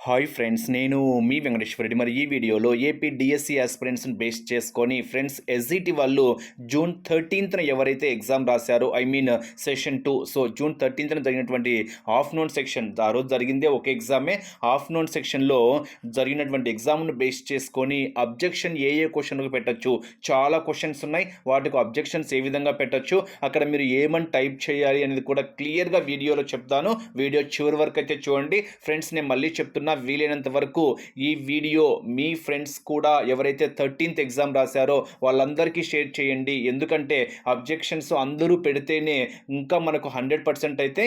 Hi friends నేను మీ వెంకటేశ్వర రెడ్డి. మరి ఈ వీడియోలో ఏపీ డిఎస్సి ఆస్పిరెంట్స్ని బేస్ చేసుకొని ఫ్రెండ్స్ ఎస్జిటి వాళ్ళు జూన్ థర్టీన్త్న ఎవరైతే ఎగ్జామ్ రాశారో I mean session two so June థర్టీన్త్న జరిగినటువంటి ఆఫ్టర్నూన్ సెక్షన్ ఆ రోజు జరిగిందే ఒక ఎగ్జామే. ఆఫ్టర్నూన్ సెక్షన్లో జరిగినటువంటి ఎగ్జామ్ను బేస్ చేసుకొని అబ్జెక్షన్ ఏ ఏ క్వశ్చన్లకు పెట్టచ్చు చాలా క్వశ్చన్స్ ఉన్నాయి. వాటికి అబ్జెక్షన్స్ ఏ విధంగా పెట్టచ్చు అక్కడ మీరు ఏమని టైప్ చేయాలి అనేది కూడా క్లియర్గా వీడియోలో చెప్తాను. వీడియో చివరి వరకు అయితే చూడండి. ఫ్రెండ్స్ నేను మళ్ళీ చెప్తున్నా వీలైనంత వరకు ఈ వీడియో మీ ఫ్రెండ్స్ కూడా ఎవరైతే థర్టీన్త్ ఎగ్జామ్ రాశారో వాళ్ళందరికీ షేర్ చేయండి. ఎందుకంటే అబ్జెక్షన్స్ అందరూ పెడితేనే ఇంకా మనకు హండ్రెడ్ పర్సెంట్ అయితే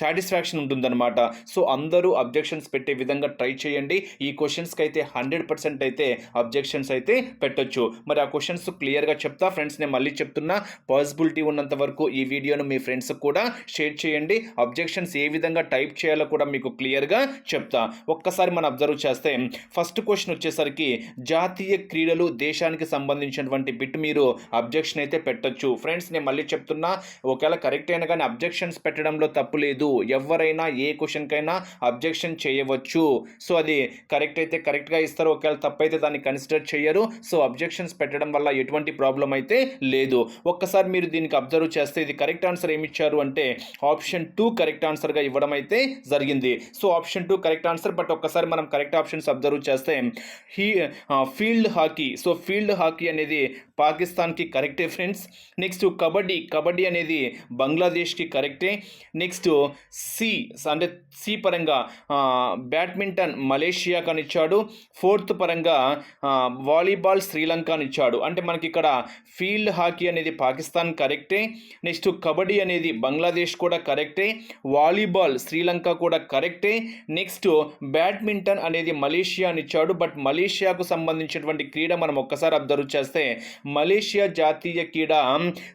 సాటిస్ఫాక్షన్ ఉంటుందన్నమాట. సో అందరూ అబ్జెక్షన్స్ పెట్టే విధంగా ట్రై చేయండి. ఈ క్వశ్చన్స్కి అయితే హండ్రెడ్ పర్సెంట్ అయితే అబ్జెక్షన్స్ అయితే పెట్టొచ్చు. మరి ఆ క్వశ్చన్స్ క్లియర్గా చెప్తా. ఫ్రెండ్స్ నేను మళ్ళీ చెప్తున్నా. పాసిబిలిటీ ఉన్నంత వరకు ఈ వీడియోను మీ ఫ్రెండ్స్ కూడా షేర్ చేయండి. అబ్జెక్షన్స్ ఏ విధంగా టైప్ చేయాలో కూడా మీకు క్లియర్గా చెప్తా. ఒక్కసారి మనం అబ్జర్వ్ చేస్తే ఫస్ట్ క్వశ్చన్ వచ్చేసరికి జాతీయ క్రీడలు దేశానికి సంబంధించినటువంటి బిట్ మీరు అబ్జెక్షన్ అయితే పెట్టచ్చు. ఫ్రెండ్స్ నేను మళ్ళీ చెప్తున్నా ఒకవేళ కరెక్ట్ అయినా కానీ అబ్జెక్షన్స్ పెట్టడంలో తప్పు లేదు. ఎవరైనా ఏ క్వశ్చన్కైనా అబ్జెక్షన్ చేయవచ్చు. సో అది కరెక్ట్ అయితే కరెక్ట్గా ఇస్తారు. ఒకవేళ తప్పు అయితే దాన్ని కన్సిడర్ చేయరు. సో అబ్జెక్షన్స్ పెట్టడం వల్ల ఎటువంటి ప్రాబ్లం అయితే లేదు. ఒక్కసారి మీరు దీనికి అబ్జర్వ్ చేస్తే ఇది కరెక్ట్ ఆన్సర్ ఏమి ఇచ్చారు అంటే ఆప్షన్ టూ కరెక్ట్ ఆన్సర్గా ఇవ్వడం అయితే జరిగింది. So option two correct answer but ఒక్కసారి మనం కరెక్ట్ ఆప్షన్స్ అబ్జర్వ్ చేస్తే he field hockey so field hockey అనేది పాకిస్తాన్కి కరెక్టే ఫ్రెండ్స్ నెక్స్ట్ కబడ్డీ. కబడ్డీ అనేది బంగ్లాదేశ్కి కరెక్టే నెక్స్ట్ సి అంటే సి పరంగా బ్యాడ్మింటన్ మలేషియాకి అని ఇచ్చాడు. ఫోర్త్ పరంగా వాలీబాల్ శ్రీలంక అని ఇచ్చాడు. అంటే మనకి ఇక్కడ ఫీల్డ్ హాకీ అనేది పాకిస్తాన్ కరెక్టే నెక్స్ట్ కబడ్డీ అనేది బంగ్లాదేశ్ కూడా కరెక్టే వాలీబాల్ శ్రీలంక కూడా కరెక్టే నెక్స్ట్ బ్యాడ్మింటన్ అనేది మలేషియా అని ఇచ్చాడు బట్ మలేషియాకు సంబంధించినటువంటి క్రీడ మనం ఒక్కసారి అబ్జర్వ్ చేస్తే మలేషియా జాతీయ క్రీడ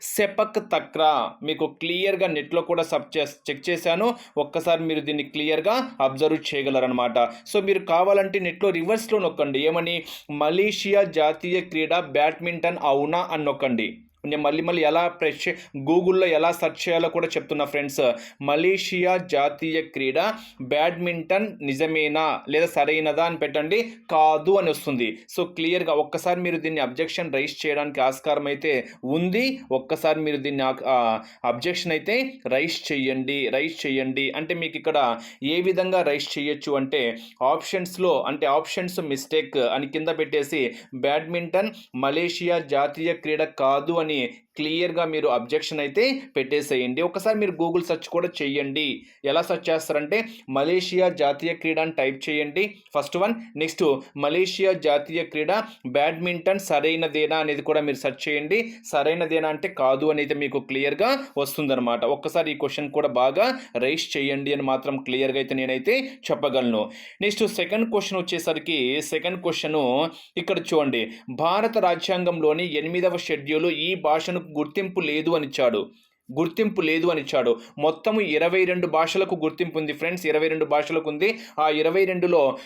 సెపక్ తక్రా. మీకు క్లియర్గా నెట్లో కూడా సబ్ చెక్ చేశాను. ఒక్కసారి మీరు దీన్ని క్లియర్గా అబ్జర్వ్ చేయగలరనమాట సో మీరు కావాలంటే నెట్లో రివర్స్లో నొక్కండి. ఏమని? మలేషియా జాతీయ క్రీడ బ్యాడ్మింటన్ అవునా అని నొక్కండి. నేను మళ్ళీ మళ్ళీ ఎలా ప్రెస్ చే గూగుల్లో ఎలా సెర్చ్ చేయాలో కూడా చెప్తున్నా ఫ్రెండ్స్. మలేషియా జాతీయ క్రీడ బ్యాడ్మింటన్ నిజమేనా? లేదా సరైనదా అని పెట్టండి. కాదు అని వస్తుంది. సో క్లియర్గా ఒక్కసారి మీరు దీన్ని అబ్జెక్షన్ రైస్ చేయడానికి ఆస్కారం అయితే ఉంది. ఒక్కసారి మీరు దీన్ని అబ్జెక్షన్ అయితే రైస్ చేయండి రైస్ చేయండి అంటే మీకు ఇక్కడ ఏ విధంగా రైస్ చేయొచ్చు అంటే ఆప్షన్స్లో అంటే ఆప్షన్స్ మిస్టేక్ అని కింద పెట్టేసి బ్యాడ్మింటన్ మలేషియా జాతీయ క్రీడ కాదు అని hani క్లియర్గా మీరు అబ్జెక్షన్ అయితే పెట్టేసేయండి. ఒకసారి మీరు గూగుల్ సెర్చ్ కూడా చేయండి. ఎలా సెర్చ్ చేస్తారంటే మలేషియా జాతీయ క్రీడ అని టైప్ చేయండి. First one. నెక్స్ట్ మలేషియా జాతీయ క్రీడ బ్యాడ్మింటన్ సరైనదేనా అనేది కూడా మీరు సెర్చ్ చేయండి. సరైనదేనా అంటే కాదు అనేది మీకు క్లియర్గా వస్తుందన్నమాట. ఒక్కసారి ఈ క్వశ్చన్ కూడా బాగా రైస్ చేయండి అని మాత్రం క్లియర్గా అయితే నేనైతే చెప్పగలను. నెక్స్ట్ సెకండ్ క్వశ్చన్ వచ్చేసరికి సెకండ్ క్వశ్చను ఇక్కడ చూడండి. భారత రాజ్యాంగంలోని ఎనిమిదవ షెడ్యూల్ ఈ భాషను గుర్తింపు లేదు అనిచ్చాడు. గుర్తింపు లేదు అని ఇచ్చాడు మొత్తం ఇరవై రెండు భాషలకు గుర్తింపు ఉంది. ఫ్రెండ్స్ ఇరవై రెండు భాషలకు ఉంది. ఆ ఇరవై రెండులో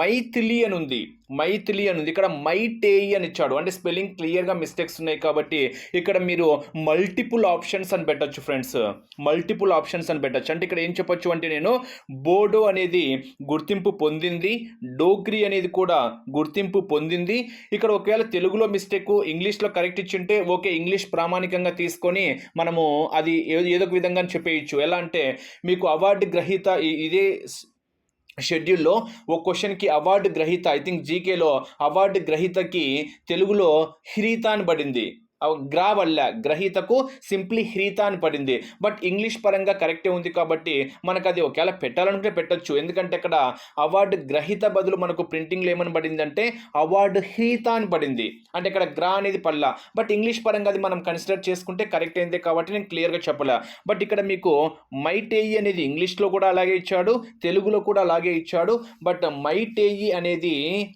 మైథిలి అని ఉంది మైథిలి అని ఉంది. ఇక్కడ మైటేయి అని ఇచ్చాడు. అంటే స్పెల్లింగ్ క్లియర్గా మిస్టేక్స్ ఉన్నాయి కాబట్టి ఇక్కడ మీరు మల్టిపుల్ ఆప్షన్స్ అని పెట్టచ్చు ఫ్రెండ్స్. మల్టిపుల్ ఆప్షన్స్ అని పెట్టచ్చు. అంటే ఇక్కడ ఏం చెప్పొచ్చు అంటే నేను బోడో అనేది గుర్తింపు పొందింది డోగ్రీ అనేది కూడా గుర్తింపు పొందింది. ఇక్కడ ఒకవేళ తెలుగులో మిస్టేక్ ఇంగ్లీష్లో కరెక్ట్ ఇచ్చింటే ఓకే ఇంగ్లీష్ ప్రామాణికంగా తీసుకొని మనము అది ఏదో ఏదో ఒక విధంగా చెప్పేయచ్చు. ఎలా అంటే మీకు అవార్డు గ్రహీత ఇదే షెడ్యూల్లో ఓ క్వశ్చన్కి అవార్డు గ్రహీత ఐ థింక్ జీకేలో అవార్డు గ్రహీతకి తెలుగులో హిరీత అని పడింది. అవ- గ్రా వల్ల గ్రహీతకు సింప్లీ హ్రీత అని పడింది. బట్ ఇంగ్లీష్ పరంగా కరెక్టే ఉంది కాబట్టి మనకు అది ఒకవేళ పెట్టాలనుకుంటే పెట్టొచ్చు. ఎందుకంటే అక్కడ అవార్డు గ్రహీత బదులు మనకు ప్రింటింగ్లో ఏమని పడింది అంటే అవార్డు హ్రీత అని పడింది. అంటే ఇక్కడ గ్రా అనేది పల్ల. బట్ ఇంగ్లీష్ పరంగా అది మనం కన్సిడర్ చేసుకుంటే కరెక్ట్ అయింది కాబట్టి నేను క్లియర్గా చెప్పలే. బట్ ఇక్కడ మీకు మైటేయి అనేది ఇంగ్లీష్లో కూడా అలాగే ఇచ్చాడు తెలుగులో కూడా అలాగే ఇచ్చాడు. బట్ మైటేయి అనేది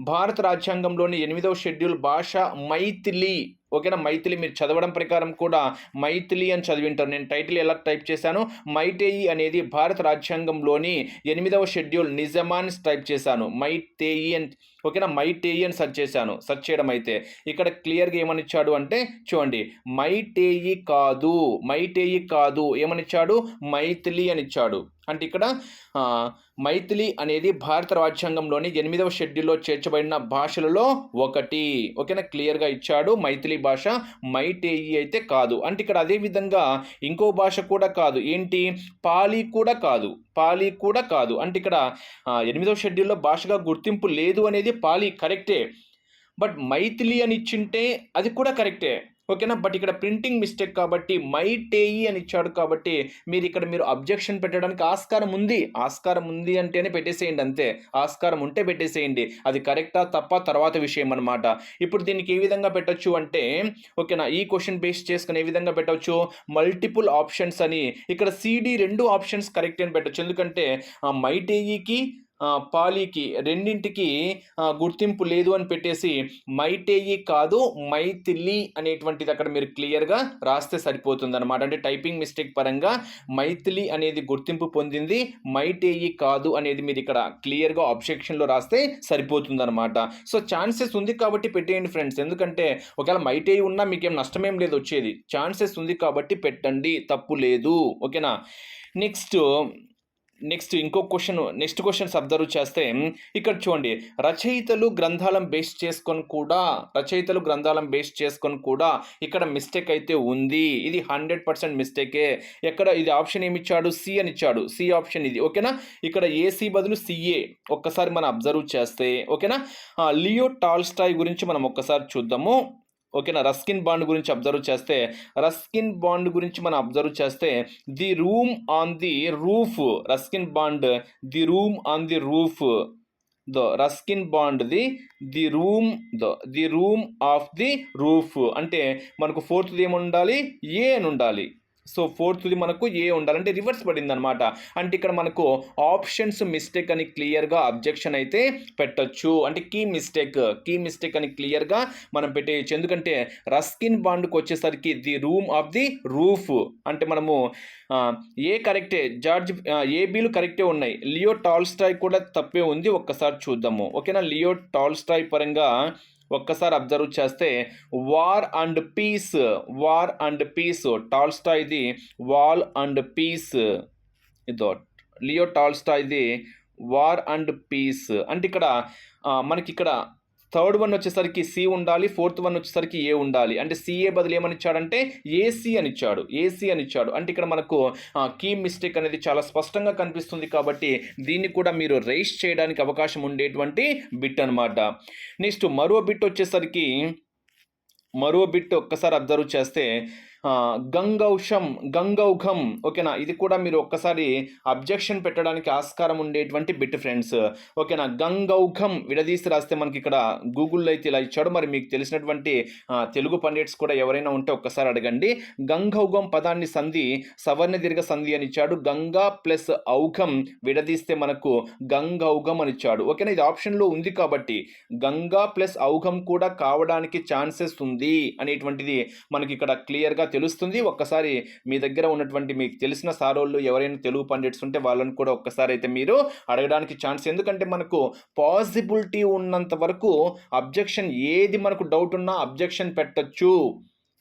భారత రాజ్యాంగంలోని ఎనిమిదవ షెడ్యూల్ భాష మైథిలి ఓకేనా? మైథిలి మీరు చదవడం ప్రకారం కూడా మైథిలి అని చదివింటారు. నేను టైటిల్ ఎలా టైప్ చేశాను? మైటేయి అనేది భారత రాజ్యాంగంలోని ఎనిమిదవ షెడ్యూల్ నిజమాన్ టైప్ చేశాను. మైటేయి అని ఓకేనా? మైటేయి అని సెర్చ్ చేశాను. సెర్చ్ చేయడం అయితే ఇక్కడ క్లియర్గా ఏమని ఇచ్చాడు అంటే చూడండి మైటేయి కాదు మైటేయి కాదు ఏమని ఇచ్చాడు మైథిలి అని ఇచ్చాడు అంటే ఇక్కడ మైథిలి అనేది భారత రాజ్యాంగంలోని ఎనిమిదవ షెడ్యూల్లో చేర్చబడిన భాషలలో ఒకటి. ఓకేనా? క్లియర్గా ఇచ్చాడు మైథిలి భాష మైటేయి అయితే కాదు. అంటే ఇక్కడ అదే విధంగా ఇంకో భాష కూడా కాదు. ఏంటి? పాలి కూడా కాదు. పాలి కూడా కాదు. అంటే ఇక్కడ ఎనిమిదవ షెడ్యూల్లో భాషగా గుర్తింపు లేదు అనేది పాలి కరెక్టే. బట్ మైథిలి అని ఇచ్చింటే అది కూడా కరెక్టే. ఓకేనా? బట్ ఇక్కడ ప్రింటింగ్ మిస్టేక్ కాబట్టి మై టేయి అని ఇచ్చాడు కాబట్టి మీరు ఇక్కడ మీరు అబ్జెక్షన్ పెట్టడానికి ఆస్కారం ఉంది. ఆస్కారం ఉంది అంటేనే పెట్టేసేయండి అంతే. ఆస్కారం ఉంటే పెట్టేసేయండి. అది కరెక్టా తప్ప తర్వాత విషయం అనమాట ఇప్పుడు దీనికి ఏ విధంగా పెట్టొచ్చు అంటే ఓకేనా? ఈ క్వశ్చన్ బేస్ చేసుకుని ఏ విధంగా పెట్టవచ్చు మల్టిపుల్ ఆప్షన్స్ అని. ఇక్కడ సిడి రెండు ఆప్షన్స్ కరెక్ట్ అని పెట్టొచ్చు. ఎందుకంటే ఆ, మైటేయికి పాలీకి రెండింటికి గుర్తింపు లేదు అని పెట్టేసి మైటేయి కాదు మైథిలి అనేటువంటిది అక్కడ మీరు క్లియర్గా రాస్తే సరిపోతుంది అనమాట అంటే టైపింగ్ మిస్టేక్ పరంగా మైథిలి అనేది గుర్తింపు పొందింది మైటేయి కాదు అనేది మీరు ఇక్కడ క్లియర్గా ఆబ్జెక్షన్లో రాస్తే సరిపోతుంది అనమాట సో ఛాన్సెస్ ఉంది కాబట్టి పెట్టేయండి ఫ్రెండ్స్. ఎందుకంటే ఒకవేళ మైటేయి ఉన్నా మీకేం నష్టమేం లేదు వచ్చేది. ఛాన్సెస్ ఉంది కాబట్టి పెట్టండి తప్పు లేదు. ఓకేనా? నెక్స్ట్ నెక్స్ట్ ఇంకో క్వశ్చన్ నెక్స్ట్ క్వశ్చన్స్ అబ్జర్వ్ చేస్తే ఇక్కడ చూడండి రచయితలు గ్రంథాలను బేస్ చేసుకొని కూడా రచయితలు గ్రంథాలను బేస్ చేసుకొని కూడా ఇక్కడ మిస్టేక్ అయితే ఉంది. ఇది హండ్రెడ్ పర్సెంట్ మిస్టేకే. ఎక్కడ ఇది ఆప్షన్ ఏమి ఇచ్చాడు సి అని ఇచ్చాడు. సి ఆప్షన్ ఇది. ఓకేనా? ఇక్కడ ఏసీ బదులు సిఏ ఒక్కసారి మనం అబ్జర్వ్ చేస్తే ఓకేనా? లియో టాల్స్టాయ్ గురించి మనం ఒక్కసారి చూద్దాము. ఓకేనా? రస్కిన్ బాండ్ గురించి అబ్జర్వ్ చేస్తే రస్కిన్ బాండ్ గురించి మనం అబ్జర్వ్ చేస్తే the room on the roof Ruskin Bond the room on the roof though Ruskin Bond the the room though the room of the roof. అంటే మనకు ఫోర్త్ది ఏమి ఉండాలి ఏ అని ఉండాలి. సో ఫోర్త్ది మనకు ఏ ఉండాలంటే రివర్స్ పడింది అనమాట అంటే ఇక్కడ మనకు ఆప్షన్స్ మిస్టేక్ అని క్లియర్గా అబ్జెక్షన్ అయితే పెట్టచ్చు. అంటే కీ మిస్టేక్ కీ మిస్టేక్ అని క్లియర్గా మనం పెట్టేయచ్చు. ఎందుకంటే రస్కిన్ బాండ్కి వచ్చేసరికి the room of the roof. అంటే మనము ఏ కరెక్టే జార్జ్ ఏబీలు కరెక్టే ఉన్నాయి. లియో టాల్స్టాయ్ కూడా తప్పే ఉంది. ఒక్కసారి చూద్దాము. ఓకేనా? లియో టాల్స్టాయ్ పరంగా ఒక్కసారి అబ్జర్వ్ చేస్తే war and peace war and peace టాల్స్టాయ్ది wall and peace ఇదో లియో టాల్స్టాయ్ది వార్ అండ్ పీస్. అంటే ఇక్కడ మనకి ఇక్కడ థర్డ్ వన్ వచ్చేసరికి సి ఉండాలి ఫోర్త్ వన్ వచ్చేసరికి ఏ ఉండాలి? అంటే సిఏ బదులు ఏమని ఇచ్చాడంటే ఏసీ అని ఇచ్చాడు ఏసీ అని ఇచ్చాడు అంటే ఇక్కడ మనకు కీ మిస్టేక్ అనేది చాలా స్పష్టంగా కనిపిస్తుంది కాబట్టి దీన్ని కూడా మీరు రైస్ చేయడానికి అవకాశం ఉండేటువంటి బిట్ అనమాట నెక్స్ట్ మరో బిట్ వచ్చేసరికి మరో బిట్ ఒక్కసారి అబ్జర్వ్ చేస్తే గంగౌషం గంగౌఘం. ఓకేనా? ఇది కూడా మీరు ఒక్కసారి అబ్జెక్షన్ పెట్టడానికి ఆస్కారం ఉండేటువంటి బిట్ ఫ్రెండ్స్. ఓకేనా? గంగౌఘం విడదీసి రాస్తే మనకి ఇక్కడ గూగుల్లో అయితే ఇలా ఇచ్చాడు. మరి మీకు తెలిసినటువంటి తెలుగు పండిట్స్ కూడా ఎవరైనా ఉంటే ఒక్కసారి అడగండి. గంగౌఘం పదాన్ని సంధి సవర్ణ దీర్ఘ సంధి అని ఇచ్చాడు. గంగా ప్లస్ ఔఘం విడదీస్తే మనకు గంగౌఘం అని ఇచ్చాడు. ఓకేనా? ఇది ఆప్షన్లో ఉంది కాబట్టి. గంగా ప్లస్ ఔఘం కూడా కావడానికి ఛాన్సెస్ ఉంది అనేటువంటిది మనకి ఇక్కడ క్లియర్గా తెలుస్తుంది. ఒక్కసారి మీ దగ్గర ఉన్నటువంటి మీకు తెలిసిన సారోళ్ళు ఎవరైనా తెలుగు పండిట్స్ ఉంటే వాళ్ళని కూడా ఒక్కసారి అయితే మీరు అడగడానికి ఛాన్స్ ఎందుకంటే మనకు పాసిబిలిటీ ఉన్నంత వరకు అబ్జెక్షన్ ఏది మనకు డౌట్ ఉన్నా అబ్జెక్షన్ పెట్టచ్చు.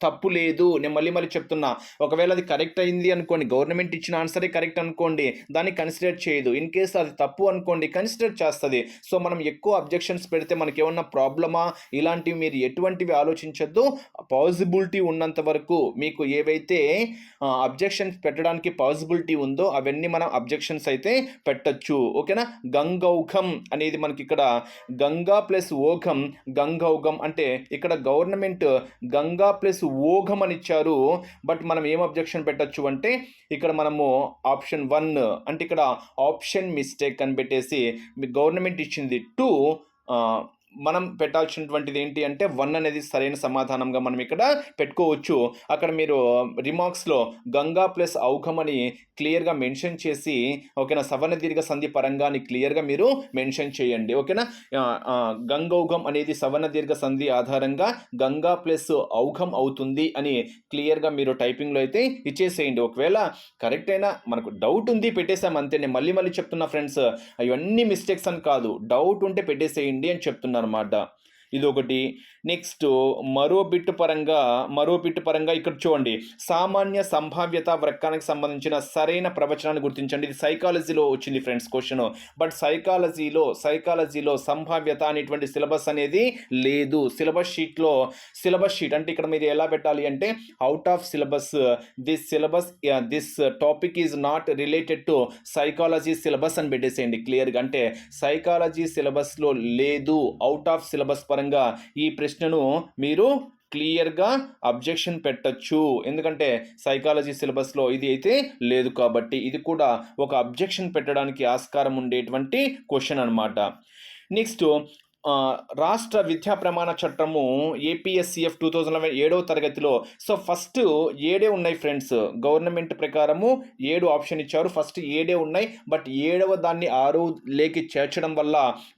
తప్పు లేదు. నేను మళ్ళీ మళ్ళీ చెప్తున్నా. ఒకవేళ అది కరెక్ట్ అయింది అనుకోండి గవర్నమెంట్ ఇచ్చిన ఆన్సరే కరెక్ట్ అనుకోండి దాన్ని కన్సిడర్ చేయదు. ఇన్ కేస్ అది తప్పు అనుకోండి కన్సిడర్ చేస్తుంది. సో మనం ఎక్కువ అబ్జెక్షన్స్ పెడితే మనకి ఏమన్నా ప్రాబ్లమా ఇలాంటివి మీరు ఎటువంటివి ఆలోచించద్దు. పాసిబిలిటీ ఉన్నంత వరకు మీకు ఏవైతే అబ్జెక్షన్స్ పెట్టడానికి పాసిబిలిటీ ఉందో అవన్నీ మనం అబ్జెక్షన్స్ అయితే పెట్టచ్చు. ఓకేనా? గంగౌఘం అనేది మనకి ఇక్కడ గంగా ప్లస్ ఓఘం గంగౌఘం అంటే ఇక్కడ గవర్నమెంట్ గంగా ప్లస్ ఓఘం అని ఇచ్చారు బట్ మనం ఏం అబ్జెక్షన్ పెట్టచ్చు అంటే ఇక్కడ మనము ఆప్షన్ వన్ అంటే ఇక్కడ ఆప్షన్ మిస్టేక్ అని పెట్టేసి గవర్నమెంట్ ఇచ్చింది టూ మనం పెట్టాల్సినటువంటిది ఏంటి అంటే వన్ అనేది సరైన సమాధానంగా మనం ఇక్కడ పెట్టుకోవచ్చు. అక్కడ మీరు uh, రిమార్క్స్లో గంగా ప్లస్ ఔఘం అని క్లియర్గా మెన్షన్ చేసి ఓకేనా సవర్ణ దీర్ఘ సంధి పరంగా అని క్లియర్గా మీరు మెన్షన్ చేయండి. ఓకేనా? గంగౌఘం అనేది సవర్ణ దీర్ఘ సంధి ఆధారంగా గంగా ప్లస్ ఔఘం అవుతుంది అని క్లియర్గా మీరు టైపింగ్లో అయితే ఇచ్చేసేయండి. ఒకవేళ కరెక్ట్ అయినా మనకు డౌట్ ఉంది పెట్టేసాం అంతే నేను మళ్ళీ మళ్ళీ చెప్తున్నా ఫ్రెండ్స్ అవన్నీ మిస్టేక్స్ అని కాదు. డౌట్ ఉంటే పెట్టేసేయండి అని చెప్తున్నా. ఉందన్నమాట ఇదొకటి. నెక్స్ట్ మరో బిట్ పరంగా మరో బిట్ పరంగా ఇక్కడ చూడండి. సామాన్య సంభావ్యత వృక్కానికి సంబంధించిన సరైన ప్రవచనాన్ని గుర్తించండి. ఇది సైకాలజీలో వచ్చింది ఫ్రెండ్స్ క్వశ్చన్. బట్ సైకాలజీలో సైకాలజీలో సంభావ్యత అనేటువంటి సిలబస్ అనేది లేదు. సిలబస్ షీట్లో సిలబస్ షీట్ అంటే ఇక్కడ మీరు ఎలా పెట్టాలి అంటే out of syllabus this syllabus this topic is not related to psychology syllabus అని పెట్టేసేయండి క్లియర్గా. అంటే సైకాలజీ సిలబస్లో లేదు. అవుట్ ఆఫ్ సిలబస్ పరంగా ఈ ప్రశ్నను మీరు క్లియర్గా అబ్జెక్షన్ పెట్టచ్చు. ఎందుకంటే సైకాలజీ సిలబస్లో ఇది అయితే లేదు కాబట్టి ఇది కూడా ఒక అబ్జెక్షన్ పెట్టడానికి ఆస్కారం ఉండేటువంటి క్వశ్చన్ అనమాట నెక్స్ట్ రాష్ట్ర విద్యా ప్రమాణ చట్టము ఏపీఎస్సిఎఫ్ టూ థౌజండ్ లెవెన్ ఏడవ తరగతిలో. సో ఫస్ట్ ఏడే ఉన్నాయి ఫ్రెండ్స్. గవర్నమెంట్ ప్రకారము ఏడు ఆప్షన్ ఇచ్చారు. ఫస్ట్ ఏడే ఉన్నాయి. బట్ ఏడవ దాన్ని ఆరు లేకి చేర్చడం వల్ల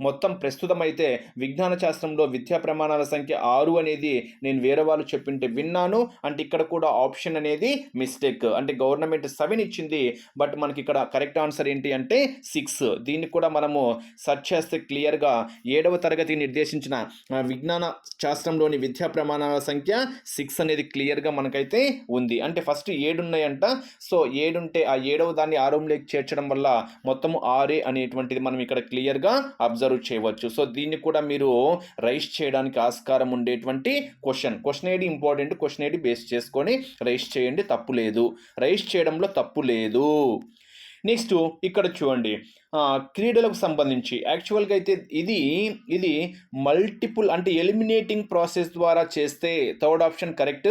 మొత్తం ప్రస్తుతం అయితే విజ్ఞాన శాస్త్రంలో విద్యా ప్రమాణాల సంఖ్య ఆరు అనేది నేను వేరే వాళ్ళు చెప్పింటే విన్నాను. అంటే ఇక్కడ కూడా ఆప్షన్ అనేది మిస్టేక్. అంటే గవర్నమెంట్ సెవెన్ ఇచ్చింది. బట్ మనకి ఇక్కడ కరెక్ట్ ఆన్సర్ ఏంటి అంటే సిక్స్. దీన్ని కూడా మనము సెర్చ్ చేస్తే క్లియర్గా ఏడవ తరగతి నిర్దేశించిన విజ్ఞాన శాస్త్రంలోని విద్యా ప్రమాణాల సంఖ్య సిక్స్ అనేది క్లియర్గా మనకైతే ఉంది. అంటే ఫస్ట్ ఏడున్నాయంట. సో ఏడుంటే ఆ ఏడవ దాన్ని ఆరోంలోకి చేర్చడం వల్ల మొత్తం ఆరే అనేటువంటిది మనం ఇక్కడ క్లియర్గా అబ్జర్వ్ చేయవచ్చు. సో దీన్ని కూడా మీరు రైస్ చేయడానికి ఆస్కారం ఉండేటువంటి క్వశ్చన్. క్వశ్చన్ ఏది ఇంపార్టెంట్? క్వశ్చన్ ఏది బేస్ చేసుకొని రైస్ చేయండి. తప్పు లేదు. రైస్ చేయడంలో తప్పు లేదు. నెక్స్ట్ ఇక్కడ చూడండి. క్రీడలకు సంబంధించి. యాక్చువల్గా అయితే ఇది ఇది మల్టిపుల్ అంటే ఎలిమినేటింగ్ ప్రాసెస్ ద్వారా చేస్తే థర్డ్ ఆప్షన్ కరెక్ట్.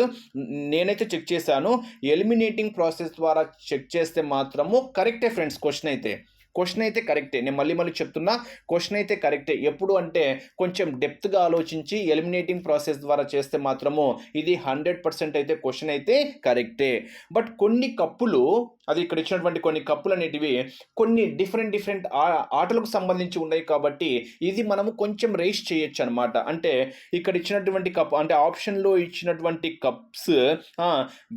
నేనైతే చెక్ చేశాను. ఎలిమినేటింగ్ ప్రాసెస్ ద్వారా చెక్ చేస్తే మాత్రము కరెక్టే ఫ్రెండ్స్ క్వశ్చన్ అయితే. క్వశ్చన్ అయితే కరెక్టే నేను మళ్ళీ మళ్ళీ చెప్తున్నా క్వశ్చన్ అయితే కరెక్టే ఎప్పుడు అంటే కొంచెం డెప్త్గా ఆలోచించి ఎలిమినేటింగ్ ప్రాసెస్ ద్వారా చేస్తే మాత్రము ఇది హండ్రెడ్ పర్సెంట్ అయితే క్వశ్చన్ అయితే కరెక్టే బట్ కొన్ని కప్పులు అది ఇక్కడ ఇచ్చినటువంటి కొన్ని కప్పులు అనేటివి కొన్ని డిఫరెంట్ డిఫరెంట్ ఆటలకు సంబంధించి ఉన్నాయి కాబట్టి ఇది మనము కొంచెం రేస్ చేయొచ్చు అనమాట అంటే ఇక్కడ ఇచ్చినటువంటి కప్ అంటే ఆప్షన్లో ఇచ్చినటువంటి కప్స్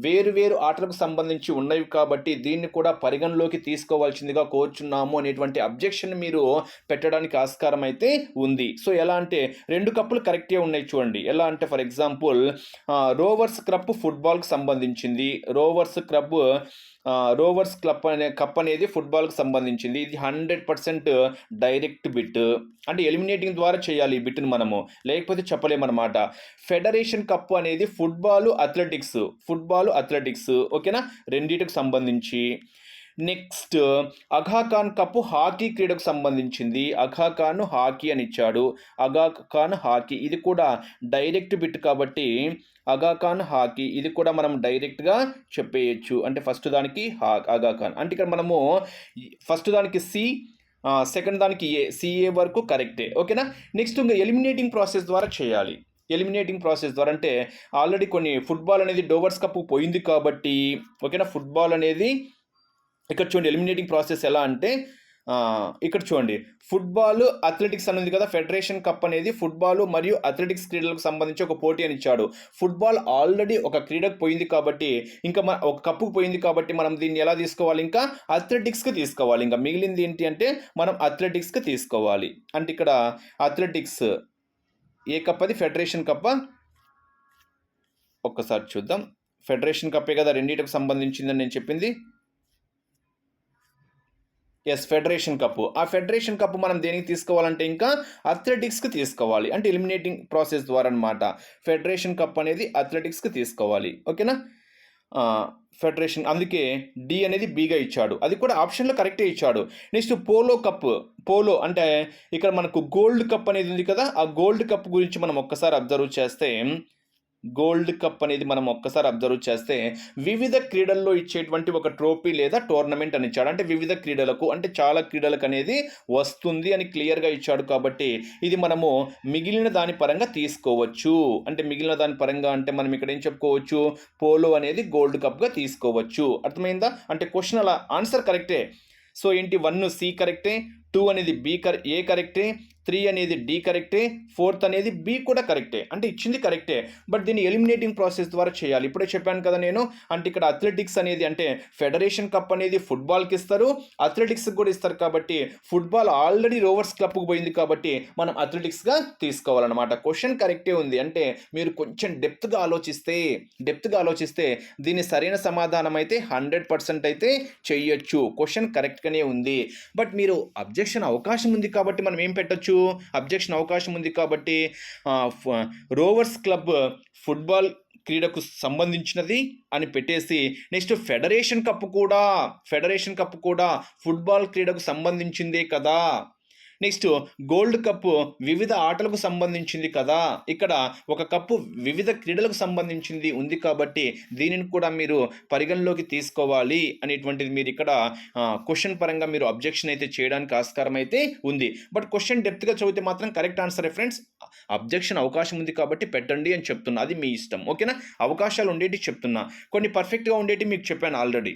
వేరు వేరు ఆటలకు సంబంధించి ఉన్నవి కాబట్టి దీన్ని కూడా పరిగణలోకి తీసుకోవాల్సిందిగా కోరుచున్నాను చేస్తున్నాము అనేటువంటి అబ్జెక్షన్ మీరు పెట్టడానికి ఆస్కారం అయితే ఉంది. సో ఎలా అంటే రెండు కప్పులు కరెక్టే ఉన్నాయి చూడండి. ఎలా అంటే ఫర్ ఎగ్జాంపుల్ రోవర్స్ క్రబ్ ఫుట్బాల్కి సంబంధించింది. రోవర్స్ క్రబ్ రోవర్స్ క్లబ్ అనే కప్ అనేది ఫుట్బాల్కి సంబంధించింది. ఇది హండ్రెడ్ పర్సెంట్ డైరెక్ట్ బిట్ అంటే ఎలిమినేటింగ్ ద్వారా చేయాలి ఈ బిట్ని మనము. లేకపోతే చెప్పలేమన్నమాట ఫెడరేషన్ కప్ అనేది ఫుట్బాల్ అథ్లెటిక్స్ ఫుట్బాల్ అథ్లెటిక్స్ ఓకేనా రెండిటికి సంబంధించి. నెక్స్ట్ అఘాఖాన్ కప్ హాకీ క్రీడకు సంబంధించింది. అఘాఖాన్ హాకీ అని ఇచ్చాడు. అఘాఖాన్ హాకీ ఇది కూడా డైరెక్ట్ బిట్ కాబట్టి అఘాఖాన్ హాకీ ఇది కూడా మనం డైరెక్ట్గా చెప్పేయచ్చు. అంటే ఫస్ట్ దానికి హా అఘాఖాన్ అంటే ఇక్కడ మనము ఫస్ట్ దానికి సి సెకండ్ దానికి ఏ సిఏ వరకు కరెక్టే. ఓకేనా? నెక్స్ట్ ఇంకా ఎలిమినేటింగ్ ప్రాసెస్ ద్వారా చేయాలి. ఎలిమినేటింగ్ ప్రాసెస్ ద్వారా అంటే ఆల్రెడీ కొన్ని ఫుట్బాల్ అనేది డోవర్స్ కప్ పోయింది కాబట్టి ఓకేనా? ఫుట్బాల్ అనేది ఇక్కడ చూడండి ఎలిమినేటింగ్ ప్రాసెస్ ఎలా అంటే ఇక్కడ చూడండి. ఫుట్బాల్ అథ్లెటిక్స్ అనేది కదా ఫెడరేషన్ కప్ అనేది ఫుట్బాల్ మరియు అథ్లెటిక్స్ క్రీడలకు సంబంధించి ఒక పోటీ అని ఇచ్చాడు. ఫుట్బాల్ ఆల్రెడీ ఒక క్రీడకు పోయింది కాబట్టి ఇంకా మన ఒక కప్పుకు పోయింది కాబట్టి మనం దీన్ని ఎలా తీసుకోవాలి? ఇంకా అథ్లెటిక్స్కి తీసుకోవాలి. ఇంకా మిగిలింది ఏంటి అంటే మనం అథ్లెటిక్స్కి తీసుకోవాలి. అంటే ఇక్కడ అథ్లెటిక్స్ ఏ కప్ అది? ఫెడరేషన్ కప్ప ఒక్కసారి చూద్దాం. ఫెడరేషన్ కప్పే కదా రెండింటికి సంబంధించిందని నేను చెప్పింది. ఎస్ ఫెడరేషన్ కప్ ఆ ఫెడరేషన్ కప్ మనం దేనికి తీసుకోవాలంటే ఇంకా అథ్లెటిక్స్కి తీసుకోవాలి. అంటే ఎలిమినేటింగ్ ప్రాసెస్ ద్వారా అనమాట ఫెడరేషన్ కప్ అనేది అథ్లెటిక్స్కి తీసుకోవాలి. ఓకేనా ఫెడరేషన్ అందుకే డి అనేది బీగా ఇచ్చాడు. అది కూడా ఆప్షన్లో కరెక్టే ఇచ్చాడు. నెక్స్ట్ పోలో కప్ పోలో అంటే ఇక్కడ మనకు గోల్డ్ కప్ అనేది ఉంది కదా? ఆ గోల్డ్ కప్ గురించి మనం ఒక్కసారి అబ్జర్వ్ చేస్తే గోల్డ్ కప్ అనేది మనం ఒక్కసారి అబ్జర్వ్ చేస్తే వివిధ క్రీడల్లో ఇచ్చేటువంటి ఒక ట్రోఫీ లేదా టోర్నమెంట్ అని ఇచ్చాడు. అంటే వివిధ క్రీడలకు అంటే చాలా క్రీడలకు అనేది వస్తుంది అని క్లియర్గా ఇచ్చాడు కాబట్టి ఇది మనము మిగిలిన దాని పరంగా తీసుకోవచ్చు. అంటే మిగిలిన దాని పరంగా అంటే మనం ఇక్కడ ఏం చెప్పుకోవచ్చు? పోలో అనేది గోల్డ్ కప్గా తీసుకోవచ్చు. అర్థమైందా? అంటే క్వశ్చన్ అలా ఆన్సర్ కరెక్టే. సో ఏంటి? వన్ సి కరెక్టే. టూ అనేది బి కర ఏ కరెక్టే త్రీ అనేది డి కరెక్టే ఫోర్త్ అనేది బి కూడా కరెక్టే. అంటే ఇచ్చింది కరెక్టే. బట్ దీన్ని ఎలిమినేటింగ్ ప్రాసెస్ ద్వారా చేయాలి. ఇప్పుడే చెప్పాను కదా నేను అంటే ఇక్కడ అథ్లెటిక్స్ అనేది అంటే ఫెడరేషన్ కప్ అనేది ఫుట్బాల్కి ఇస్తారు అథ్లెటిక్స్కి కూడా ఇస్తారు కాబట్టి ఫుట్బాల్ ఆల్రెడీ రోవర్స్ క్లబ్కు పోయింది కాబట్టి మనం అథ్లెటిక్స్గా తీసుకోవాలన్నమాట. క్వశ్చన్ కరెక్టే ఉంది. అంటే మీరు కొంచెం డెప్త్గా ఆలోచిస్తే డెప్త్గా ఆలోచిస్తే దీని సరైన సమాధానం అయితే హండ్రెడ్ పర్సెంట్ అయితే చెయ్యొచ్చు. క్వశ్చన్ కరెక్ట్గానే ఉంది. బట్ మీరు అబ్జెక్షన్ అవకాశం ఉంది కాబట్టి మనం ఏం పెట్టొచ్చు? అబ్జెక్షన్ అవకాశం ఉంది కాబట్టి ఫ- రోవర్స్ క్లబ్ ఫుట్బాల్ క్రీడకు సంబంధించినది అని పెట్టేసి నెక్స్ట్ ఫెడరేషన్ కప్ కూడా ఫెడరేషన్ కప్ కూడా ఫుట్బాల్ క్రీడకు సంబంధించిందే కదా? నెక్స్ట్ గోల్డ్ కప్ వివిధ ఆటలకు సంబంధించింది కదా. ఇక్కడ ఒక కప్పు వివిధ క్రీడలకు సంబంధించింది ఉంది కాబట్టి దీనిని కూడా మీరు పరిగణలోకి తీసుకోవాలి అనేటువంటిది మీరు ఇక్కడ క్వశ్చన్ పరంగా మీరు అబ్జెక్షన్ అయితే చేయడానికి ఆస్కారం అయితే ఉంది. బట్ క్వశ్చన్ డెప్త్గా చదివితే మాత్రం కరెక్ట్ ఆన్సర్ ఫ్రెండ్స్ అబ్జెక్షన్ అవకాశం ఉంది కాబట్టి పెట్టండి అని చెప్తున్నా. అది మీ ఇష్టం. ఓకేనా అవకాశాలు ఉండేటి చెప్తున్నా. కొన్ని పర్ఫెక్ట్గా ఉండేటి మీకు చెప్పాను ఆల్రెడీ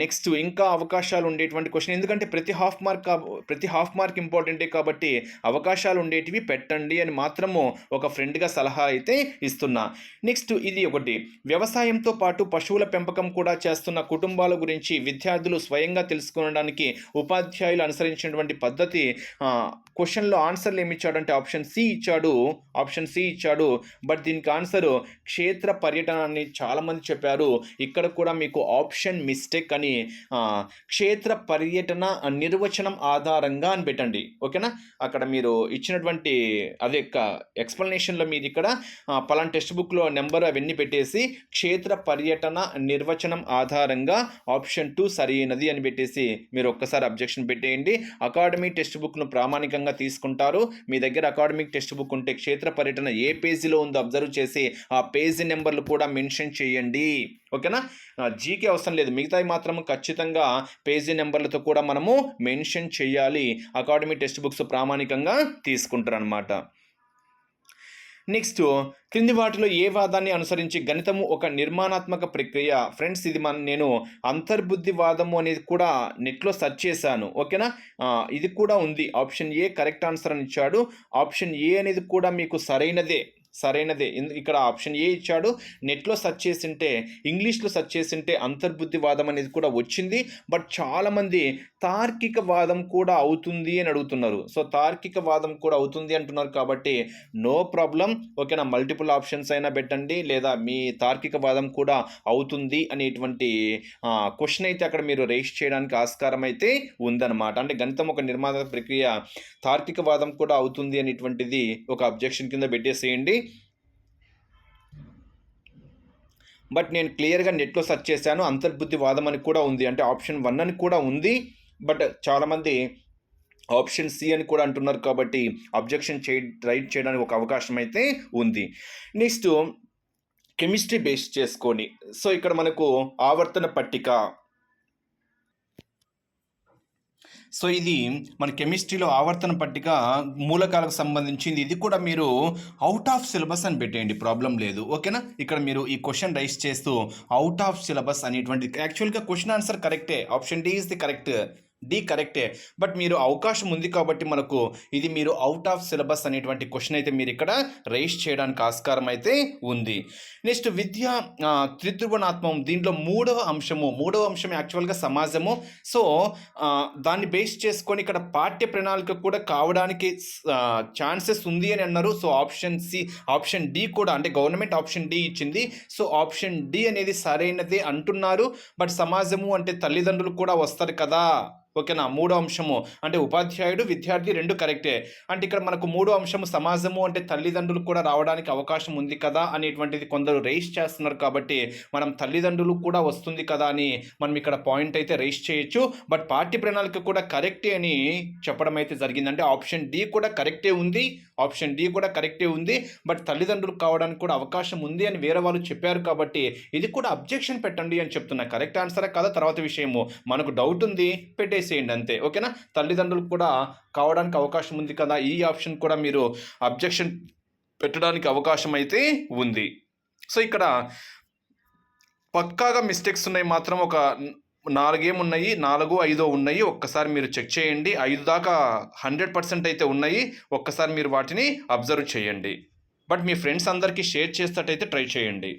నెక్స్ట్ ఇంకా అవకాశాలు ఉండేటువంటి క్వశ్చన్ ఎందుకంటే ప్రతి హాఫ్ మార్క్ ప్రతి హాఫ్ మార్క్ ఇంపార్టెంటే కాబట్టి అవకాశాలు ఉండేటివి పెట్టండి అని మాత్రము ఒక ఫ్రెండ్గా సలహా అయితే ఇస్తున్నా. నెక్స్ట్ ఇది ఒకటి. వ్యవసాయంతో పాటు పశువుల పెంపకం కూడా చేస్తున్న కుటుంబాల గురించి విద్యార్థులు స్వయంగా తెలుసుకోవడానికి ఉపాధ్యాయులు అనుసరించినటువంటి పద్ధతి క్వశ్చన్లో ఆన్సర్లు ఏమి ఇచ్చాడంటే ఆప్షన్ సి ఇచ్చాడు ఆప్షన్ సి ఇచ్చాడు. బట్ దీనికి ఆన్సర్ క్షేత్ర పర్యటన అని చాలామంది చెప్పారు. ఇక్కడ కూడా మీకు ఆప్షన్ మిస్టేక్ అని కానీ క్షేత్ర పర్యటన నిర్వచనం ఆధారంగా అని పెట్టండి. ఓకేనా? అక్కడ మీరు ఇచ్చినటువంటి అదే ఎక్స్ప్లెనేషన్లో మీరు ఇక్కడ ఆ, పలానా టెక్స్ట్ బుక్లో నెంబర్ అవన్నీ పెట్టేసి క్షేత్ర పర్యటన నిర్వచనం ఆధారంగా ఆప్షన్ టూ సరైనది అని పెట్టేసి మీరు ఒక్కసారి అబ్జెక్షన్ పెట్టేయండి. అకాడమీ టెక్స్ట్ బుక్ను ప్రామాణికంగా తీసుకుంటారు. మీ దగ్గర అకాడమిక్ టెక్స్ట్ బుక్ ఉంటే క్షేత్ర పర్యటన ఏ పేజీలో ఉందో అబ్జర్వ్ చేసి ఆ పేజీ నెంబర్లు కూడా మెన్షన్ చేయండి. ఓకేనా? జీకే అవసరం లేదు. మిగతాయి మాత్రం ఖచ్చితంగా పేజీ నెంబర్లతో కూడా మనము మెన్షన్ చేయాలి. అకాడమీ టెక్స్ట్ బుక్స్ ప్రామాణికంగా తీసుకుంటారు అనమాట నెక్స్ట్ క్రింది వాటిలో ఏ వాదాన్ని అనుసరించి గణితము ఒక నిర్మాణాత్మక ప్రక్రియ? ఫ్రెండ్స్ ఇది మన నేను అంతర్బుద్ధి వాదము అనేది కూడా నెట్లో సెర్చ్ చేశాను. ఓకేనా? ఇది కూడా ఉంది. ఆప్షన్ ఏ కరెక్ట్ ఆన్సర్ అని ఇచ్చాడు. ఆప్షన్ ఏ అనేది కూడా మీకు సరైనదే. సరైనదే. ఇక్కడ ఆప్షన్ ఏ ఇచ్చాడు? నెట్లో సెర్చ్ చేసింటే ఇంగ్లీష్లో సెర్చ్ చేసింటే అంతర్బుద్ధి వాదం అనేది కూడా వచ్చింది. బట్ చాలామంది తార్కిక వాదం కూడా అవుతుంది అని అడుగుతున్నారు. సో తార్కిక వాదం కూడా అవుతుంది అంటున్నారు కాబట్టి నో ప్రాబ్లం. ఓకేనా? మల్టిపుల్ ఆప్షన్స్ అయినా పెట్టండి. లేదా మీ తార్కిక వాదం కూడా అవుతుంది అనేటువంటి క్వశ్చన్ అయితే అక్కడ మీరు రేస్ చేయడానికి ఆస్కారం అయితే ఉందన్నమాట. అంటే గణితం ఒక నిర్మాణ ప్రక్రియ. తార్కిక వాదం కూడా అవుతుంది అనేటువంటిది ఒక అబ్జెక్షన్ కింద పెట్టేసేయండి. బట్ నేను క్లియర్గా నెట్లో సెర్చ్ చేశాను అంతర్బుద్ధి వాదం అని కూడా ఉంది. అంటే ఆప్షన్ వన్ అని కూడా ఉంది. బట్ చాలామంది ఆప్షన్ సి అని కూడా అంటున్నారు కాబట్టి అబ్జెక్షన్ చే రైట్ చేయడానికి ఒక అవకాశం అయితే ఉంది. నెక్స్ట్ కెమిస్ట్రీ బేస్ చేసుకొని. సో ఇక్కడ మనకు ఆవర్తన పట్టిక సో ఇది మన కెమిస్ట్రీలో ఆవర్తన పట్టిక మూలకాలకు సంబంధించింది. ఇది కూడా మీరు అవుట్ ఆఫ్ సిలబస్ అని పెట్టేయండి ప్రాబ్లం లేదు. ఓకేనా ఇక్కడ మీరు ఈ క్వశ్చన్ రైస్ చేస్తూ అవుట్ ఆఫ్ సిలబస్ అనేటువంటి యాక్చువల్గా క్వశ్చన్ ఆన్సర్ కరెక్టే option D is the correct D కరెక్టే. బట్ మీరు అవకాశం ఉంది కాబట్టి మనకు ఇది మీరు అవుట్ ఆఫ్ సిలబస్ అనేటువంటి క్వశ్చన్ అయితే మీరు ఇక్కడ రైస్ చేయడానికి ఆస్కారం అయితే ఉంది. నెక్స్ట్ విద్య ఆ, త్రిత్రిగుణాత్మం దీంట్లో మూడవ అంశము మూడవ అంశం యాక్చువల్గా సమాజము. సో దాన్ని బేస్ చేసుకొని ఇక్కడ పాఠ్య ప్రణాళిక కూడా కావడానికి ఛాన్సెస్ ఉంది అని అన్నారు. So option C option D కూడా అంటే గవర్నమెంట్ ఆప్షన్ డి ఇచ్చింది. సో ఆప్షన్ డి అనేది సరైనదే అంటున్నారు. బట్ సమాజము అంటే తల్లిదండ్రులు కూడా వస్తారు కదా. ఓకేనా మూడో అంశము. అంటే ఉపాధ్యాయుడు విద్యార్థి రెండు కరెక్టే. అంటే ఇక్కడ మనకు మూడో అంశము సమాజము అంటే తల్లిదండ్రులు కూడా రావడానికి అవకాశం ఉంది కదా అనేటువంటిది కొందరు రైస్ చేస్తున్నారు కాబట్టి మనం తల్లిదండ్రులు కూడా వస్తుంది కదా అని మనం ఇక్కడ పాయింట్ అయితే రైస్ చేయొచ్చు. బట్ పార్టీ ప్రణాళిక కూడా కరెక్టే అని చెప్పడం అయితే జరిగింది. అంటే ఆప్షన్ డి కూడా కరెక్టే ఉంది. ఆప్షన్ డి కూడా కరెక్టే ఉంది. బట్ తల్లిదండ్రులు కావడానికి కూడా అవకాశం ఉంది అని వేరే వాళ్ళు చెప్పారు కాబట్టి ఇది కూడా అబ్జెక్షన్ పెట్టండి అని చెప్తున్నా. కరెక్ట్ ఆన్సరా కదా తర్వాత విషయము. మనకు డౌట్ ఉంది పెట్టే పెట్టేసేయండి అంతే. ఓకేనా? తల్లిదండ్రులకు కూడా కావడానికి అవకాశం ఉంది కదా ఈ ఆప్షన్ కూడా మీరు అబ్జెక్షన్ పెట్టడానికి అవకాశం అయితే ఉంది. సో ఇక్కడ పక్కాగా మిస్టేక్స్ ఉన్నాయి మాత్రం ఒక నాలుగేమున్నాయి నాలుగు ఐదో ఉన్నాయి. ఒక్కసారి మీరు చెక్ చేయండి. ఐదు దాకా హండ్రెడ్ పర్సెంట్ అయితే ఉన్నాయి. ఒక్కసారి మీరు వాటిని అబ్జర్వ్ చేయండి. బట్ మీ ఫ్రెండ్స్ అందరికీ షేర్ చేసేటట్టయితే ట్రై చేయండి.